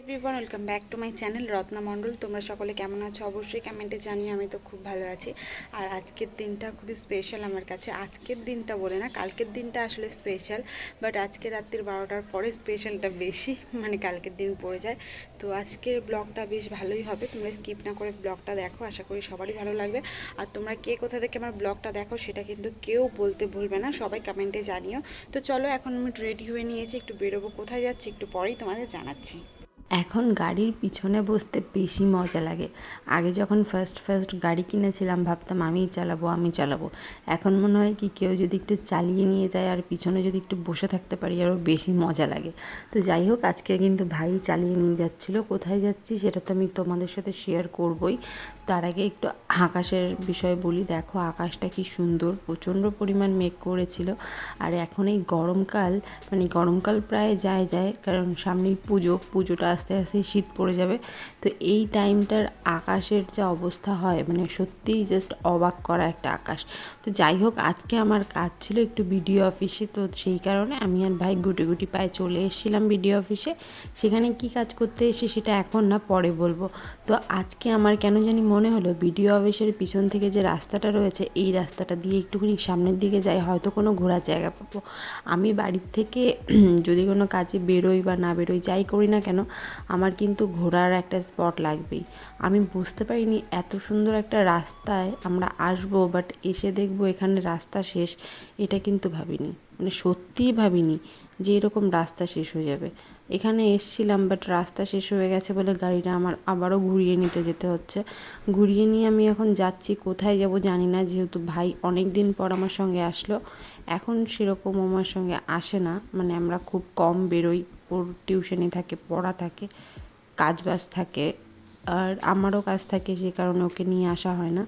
Everyone welcome back to my channel Ratna Mondal তোমরা সকলে কেমন আছো? অবশ্যই কমেন্টে জানিয়ে আমি তো খুব ভালো আছি। আর আজকের দিনটা খুবই স্পেশাল আমার কাছে। আজকের দিনটা বলে না, কালকের দিনটা আসলে স্পেশাল বাট আজকে রাত্রির বারোটার পরে স্পেশালটা বেশি মানে কালকের দিন পড়ে যায়। তো আজকের ব্লগটা বেশ ভালোই হবে। তোমরা স্কিপ না করে ব্লগটা দেখো, আশা করি সবারই ভালো লাগবে। আর তোমরা কে কোথা থেকে আমার ব্লগটা দেখো, সেটা কিন্তু কেউ বলতে ভুলবে না, সবাই কমেন্টে জানিও। তো চলো, এখন আমি রেডি হয়ে নিয়েছি, একটু বেরোবো। কোথায় যাচ্ছি, একটু পরেই তোমাদের জানাচ্ছি। এখন গাড়ির পিছনে বসতে বেশি মজা লাগে। আগে যখন ফার্স্ট ফার্স্ট গাড়ি কিনেছিলাম, ভাবতাম আমিই চালাবো আমি চালাবো। এখন মনে হয় কি, কেউ যদি একটু চালিয়ে নিয়ে যায় আর পিছনে যদি একটু বসে থাকতে পারি আরও বেশি মজা লাগে। তো যাই হোক, আজকে কিন্তু ভাই চালিয়ে নিয়ে যাচ্ছিল। কোথায় যাচ্ছি সেটা তো আমি তোমাদের সাথে শেয়ার করবই। তার আগে একটু আকাশের বিষয়ে বলি। দেখো, আকাশটা কি সুন্দর, প্রচণ্ড পরিমাণ মেঘ করেছিল। আর এখন এই গরমকাল মানে গরমকাল প্রায় যায় যায়, কারণ সামনেই পুজো, পুজোটা আস্তে আস্তে শীত পড়ে যাবে। তো এই টাইমটার আকাশের যা অবস্থা হয় মানে সত্যিই জাস্ট অবাক করা একটা আকাশ। তো যাই হোক, আজকে আমার কাজ ছিল একটু বিডিও অফিসে, তো সেই কারণে আমি আর ভাই গুটি গুটি পায়ে চলে এসেছিলাম বিডিও অফিসে। সেখানে কি কাজ করতে এসে সেটা এখন না, পরে বলব। তো আজকে আমার কেন জানি মনে হলো, বিডিও অফিসের পিছন থেকে যে রাস্তাটা রয়েছে, এই রাস্তাটা দিয়ে একটুখানি সামনের দিকে যাই, হয়তো কোনো ঘোরার জায়গা পাবো। আমি বাড়ির থেকে যদি কোনো কাজে বেরোই বা না বেরোই, যাই করি না কেন আমার কিন্তু ঘোরার একটা স্পট লাগবেই। আমি বুঝতে পারিনি এত সুন্দর একটা রাস্তায় আমরা আসব বাট এসে দেখব এখানে রাস্তা শেষ, এটা কিন্তু ভাবিনি। মানে সত্যিই ভাবিনি যে এরকম রাস্তা শেষ হয়ে যাবে। এখানে এসছিলাম বাট রাস্তা শেষ হয়ে গেছে বলে গাড়িটা আমার আবারও ঘুরিয়ে নিতে যেতে হচ্ছে। ঘুরিয়ে নিয়ে আমি এখন যাচ্ছি, কোথায় যাব জানি না, যেহেতু ভাই অনেক দিন পর আমার সঙ্গে আসলো। এখন সেরকম আমার সঙ্গে আসে না মানে আমরা খুব কম বেরোই। ওর টিউশনি থাকে, পড়া থাকে, কাজ বাজ থাকে, আর আমারও কাজ থাকে সে কারণে ওকে নিয়ে আসা হয় না।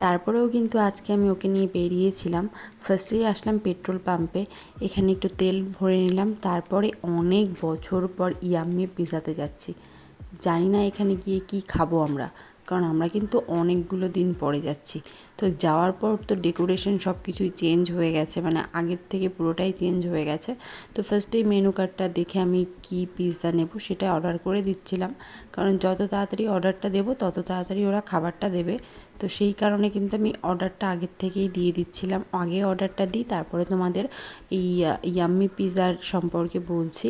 তারপরেও কিন্তু আজকে আমি ওকে নিয়ে বেরিয়েছিলাম। ফার্স্টেই আসলাম পেট্রোল পাম্পে, এখানে একটু তেল ভরে নিলাম, তারপরে অনেক বছর পর ইয়াম্মি পিজাতে যাচ্ছি। জানি না এখানে গিয়ে কি খাব আমরা, কারণ আমরা কিন্তু অনেকগুলো দিন পরে যাচ্ছি। তো যাওয়ার পর তো ডেকোরেশন সব কিছুই চেঞ্জ হয়ে গেছে মানে আগের থেকে পুরোটাই চেঞ্জ হয়ে গেছে। তো ফার্স্টেই মেনু কার্ডটা দেখে আমি কি পিৎজা নেব সেটা অর্ডার করে দিচ্ছিলাম। কারণ যত তাড়াতাড়ি অর্ডারটা দেবো, তত তাড়াতাড়ি ওরা খাবারটা দেবে। তো সেই কারণে কিন্তু আমি অর্ডারটা আগের থেকেই দিয়ে দিচ্ছিলাম। আগে অর্ডারটা দিই, তারপরে তোমাদের এই ইয়াম্মি পিৎজার সম্পর্কে বলছি।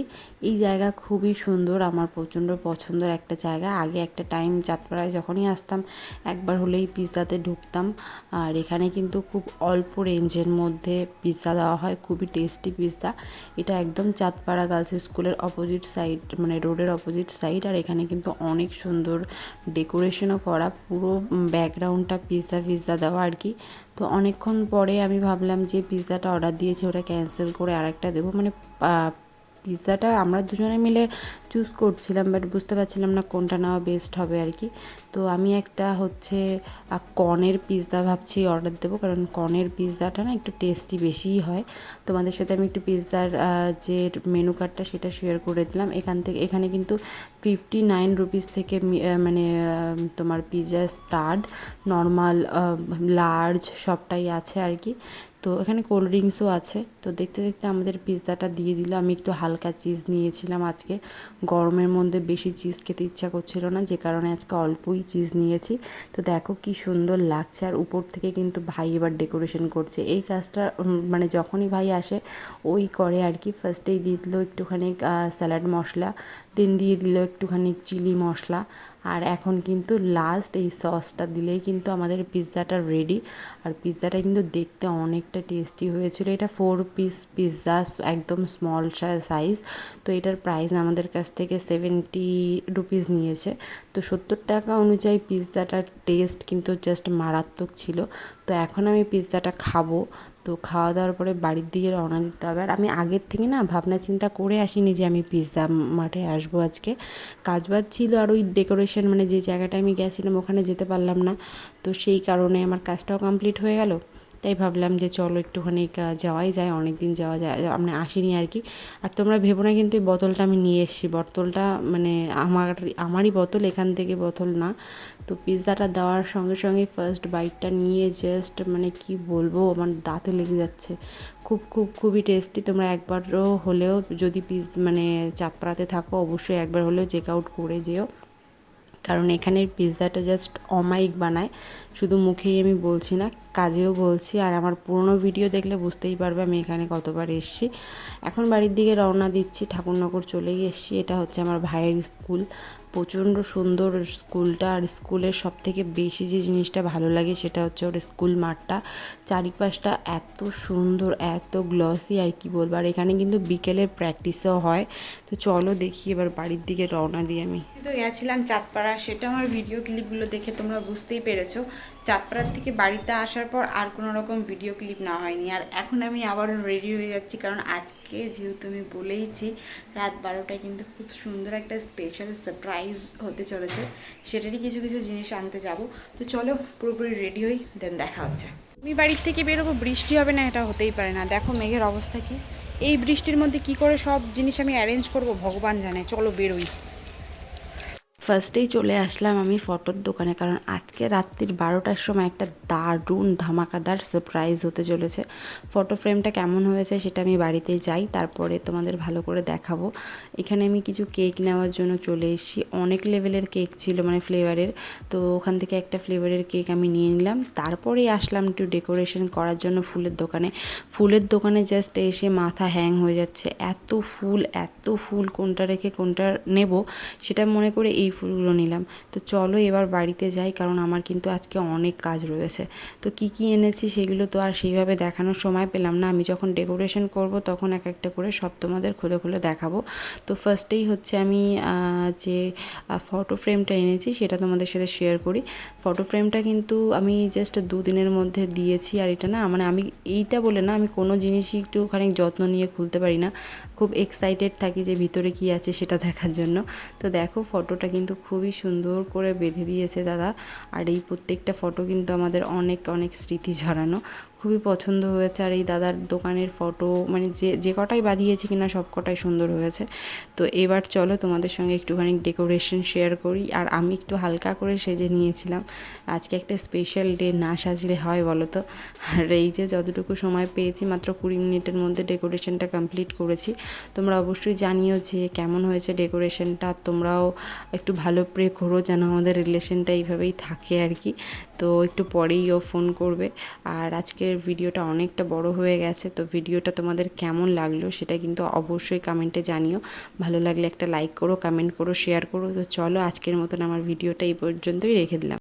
এই জায়গা খুবই সুন্দর, আমার প্রচণ্ড পছন্দের একটা জায়গা। আগে একটা টাইম চাঁদপাড়ায় যখনই আসতাম, একবার হলেই পিৎজাতে ঢুকতাম। আর এখানে কিন্তু খুব অল্প রেঞ্জের মধ্যে পিৎজা দেওয়া হয়, খুবই টেস্টি পিৎজা এটা একদম চাঁদপাড়া গার্লস স্কুলের অপোজিট সাইড মানে রোডের অপোজিট সাইড আর এখানে কিন্তু অনেক সুন্দর ডেকোরেশনও করা, পুরো ব্যাকগ্রাউন্ডটা পিৎজা পিৎজা দেওয়া আর কি। তো অনেকক্ষণ পরে আমি ভাবলাম যে পিৎজাটা অর্ডার দিয়েছি, ওটা ক্যান্সেল করে আরেকটা দেবো। মানে পিৎজাটা আমরা দুজনে মিলে চুজ করছিলাম বাট বুঝতে পারছিলাম না কোনটা নেওয়া বেস্ট হবে আর কি। তো আমি একটা হচ্ছে কর্নের পিৎজা ভাবছি অর্ডার দেবো, কারণ কর্নের পিৎজাটা না একটু টেস্টি বেশিই হয়। তোমাদের সাথে আমি একটু পিৎজার যে মেনু কার্ডটা সেটা শেয়ার করে দিলাম। এখান থেকে, এখানে কিন্তু ফিফটি নাইন রুপিস থেকে মানে তোমার পিৎজা স্টার্ট নর্মাল লার্জ সবটাই আছে আর কি। তো এখানে কোল্ড ড্রিঙ্কসও আছে। তো দেখতে দেখতে আমাদের পিৎজাটা দিয়ে দিল। আমি একটু হালকা চিজ নিয়েছিলাম আজকে। গরমের মধ্যে বেশি চিজ খেতে ইচ্ছা করছিল না, যে কারণে আজকে অল্পই চিজ নিয়েছি। তো দেখো কি সুন্দর লাগছে। আর উপর থেকে কিন্তু ভাই এবার ডেকোরেশন করছে। এই কাজটা মানে যখনই ভাই আসে, ওই করে আর কি। ফার্স্টেই দিয়ে দিল একটুখানি স্যালাড মশলা। দেন দিয়ে দিল একটুখানি চিলি মশলা। আর এখন কিন্তু লাস্ট এই সসটা দিলেই কিন্তু আমাদের পিৎজাটা রেডি আর পিৎজাটা কিন্তু দেখতে অনেকটা টেস্টি হয়েছিল। এটা ফোর পিস পিৎজা একদম স্মল সাইজ তো এটার প্রাইস আমাদের কাছ থেকে সেভেন্টি রুপিস নিয়েছে। তো সত্তর টাকা অনুযায়ী পিৎজাটার টেস্ট কিন্তু জাস্ট মারাত্মক ছিল। তো এখন আমি পিৎজাটা খাব। তো খাওয়া দাওয়ার পরে বাড়ির দিকে রওনা দিতে হবে। আর আমি আগের থেকে না ভাবনা চিন্তা করে আসিনি যে আমি পিৎজা মাঠে আসব আজকে। কাজ বাজ ছিল আর ওই ডেকোরেশন মানে যে জায়গাটায় আমি গেছিলাম ওখানে যেতে পারলাম না। তো সেই কারণে আমার কাজটাও কমপ্লিট হয়ে গেল। তাই ভাবলাম যে চলো একটুখানি যাওয়াই যায় অনেক দিন যাওয়া যায় আমরা আসিনি আর কি। আর তোমরা ভেবো না কিন্তু এই বোতলটা আমি নিয়ে এসেছি। বোতলটা মানে আমার, আমারই বোতল, এখান থেকে বোতল না। তো পিৎজাটা দেওয়ার সঙ্গে সঙ্গে ফার্স্ট বাইটটা নিয়ে জাস্ট মানে কি বলব, আমার দাঁতে লেগে যাচ্ছে। খুব খুব, খুবই টেস্টি তোমরা একবারও হলেও যদি পিস মানে চাঁদপাড়াতে থাকো, অবশ্যই একবার হলেও চেক আউট করে যেও। কারণ এখানের পিৎজাটা জাস্ট অমায়িক বানায়। শুধু মুখেই আমি বলছি না, কাজেও বলছি। আর আমার পুরনো ভিডিও দেখলে বুঝতেই পারবে আমি এখানে কতবার এসছি। এখন বাড়ির দিকে রওনা দিচ্ছি, ঠাকুরনগর চলেই এসছি। এটা হচ্ছে আমার ভাইয়ের স্কুল। প্রচণ্ড সুন্দর স্কুলটা আর স্কুলের সব থেকে বেশি যে জিনিসটা ভালো লাগে সেটা হচ্ছে ওর স্কুল মাঠটা। চারিপাশটা এত সুন্দর, এত গ্লসি আর কি বলব, আর এখানে কিন্তু বিকেলের প্র্যাকটিসও হয়। তো চলো দেখি এবার বাড়ির দিকে রওনা দিই আমি। তো গেছিলাম চাঁদপাড়া, সেটা আমার ভিডিও ক্লিপগুলো দেখে তোমরা বুঝতেই পেরেছ। চাঁদপাড়ার থেকে বাড়িতে আসার পর আর কোনো রকম ভিডিও ক্লিপ না হয়নি। আর এখন আমি আবারও রেডি হয়ে যাচ্ছি, কারণ আজকে যেহেতু আমি বলেইছি, রাত বারোটায় কিন্তু খুব সুন্দর একটা স্পেশাল সারপ্রাইজ হতে চলেছে। সেটারই কিছু কিছু জিনিস আনতে যাব। তো চলো, পুরোপুরি রেডি হই দেন দেখা হচ্ছে। আমি বাড়ির থেকে বেরোবো, বৃষ্টি হবে না, এটা হতেই পারে না। দেখো মেঘের অবস্থা কি। এই বৃষ্টির মধ্যে কি করে সব জিনিস আমি অ্যারেঞ্জ করব, ভগবান জানে। চলো বেরোই। ফার্স্টেই চলে আসলাম আমি ফটোর দোকানে, কারণ আজকে রাত্রির বারোটার সময় একটা দারুণ ধামাকাদার সারপ্রাইজ হতে চলেছে। ফটো ফ্রেমটা কেমন হয়েছে সেটা আমি বাড়িতে যাই, তারপরে তোমাদের ভালো করে দেখাবো। এখানে আমি কিছু কেক নেওয়ার জন্য চলে এসেছি। অনেক লেভেলের কেক ছিল মানে ফ্লেভারের তো ওখান থেকে একটা ফ্লেভারের কেক আমি নিয়ে নিলাম। তারপরেই আসলাম একটু ডেকোরেশন করার জন্য ফুলের দোকানে। ফুলের দোকানে জাস্ট এসে মাথা হ্যাং হয়ে যাচ্ছে। এত ফুল এত ফুল কোনটা রেখে কোনটা নেব সেটা মনে করে এই ফুলগুলো নিলাম। তো চলো এবার বাড়িতে যাই, কারণ আমার কিন্তু আজকে অনেক কাজ রয়েছে। তো কি কি এনেছি সেগুলো তো আর সেইভাবে দেখানোর সময় পেলাম না। আমি যখন ডেকোরেশন করব তখন এক একটা করে সব তোমাদের খুলে খুলে দেখাবো। তো ফার্স্টেই হচ্ছে আমি যে ফটো ফ্রেমটা এনেছি সেটা তোমাদের সাথে শেয়ার করি। ফটো ফ্রেমটা কিন্তু আমি জাস্ট দুদিনের মধ্যে দিয়েছি, আর এটা না মানে আমি এইটা বলে না, আমি কোনো জিনিসই একটুখানি যত্ন নিয়ে খুলতে পারি না। খুব এক্সাইটেড থাকি যে ভিতরে কি আছে সেটা দেখার জন্য। তো দেখো ফটোটা কিন্তু খুবই সুন্দর করে বেঁধে দিয়েছে দাদা। আর এই প্রত্যেকটা ফটো কিন্তু আমাদের অনেক অনেক স্মৃতি ঝরানো খুবই পছন্দ হয়েছে আর এই দাদার দোকানের ফটো মানে যে যে কটাই বাঁধিয়েছি কিনা সব কটাই সুন্দর হয়েছে। তো এবার চলো তোমাদের সঙ্গে একটুখানি ডেকোরেশন শেয়ার করি। আর আমি একটু হালকা করে সেজে নিয়েছিলাম। আজকে একটা স্পেশাল ডে না সাজলে হয় বলো তো আর এই যে যতটুকু সময় পেয়েছি, মাত্র কুড়ি মিনিটের মধ্যে ডেকোরেশনটা কমপ্লিট করেছি। তোমরা অবশ্যই জানিও যে কেমন হয়েছে ডেকোরেশনটা তোমরাও একটু ভালো প্রে করো যেন আমাদের রিলেশনটা এইভাবেই থাকে আর কি। তো একটু পরেই ও ফোন করবে। আর আজকের ভিডিওটা অনেকটা বড় হয়ে গেছে, তো ভিডিওটা তোমাদের কেমন লাগল সেটা কিন্তু অবশ্যই কমেন্টে জানিও। ভালো লাগলে একটা লাইক করো কমেন্ট করো শেয়ার করো। তো চলো আজকের মতন আমার ভিডিওটা এই পর্যন্তই রেখে দিলাম।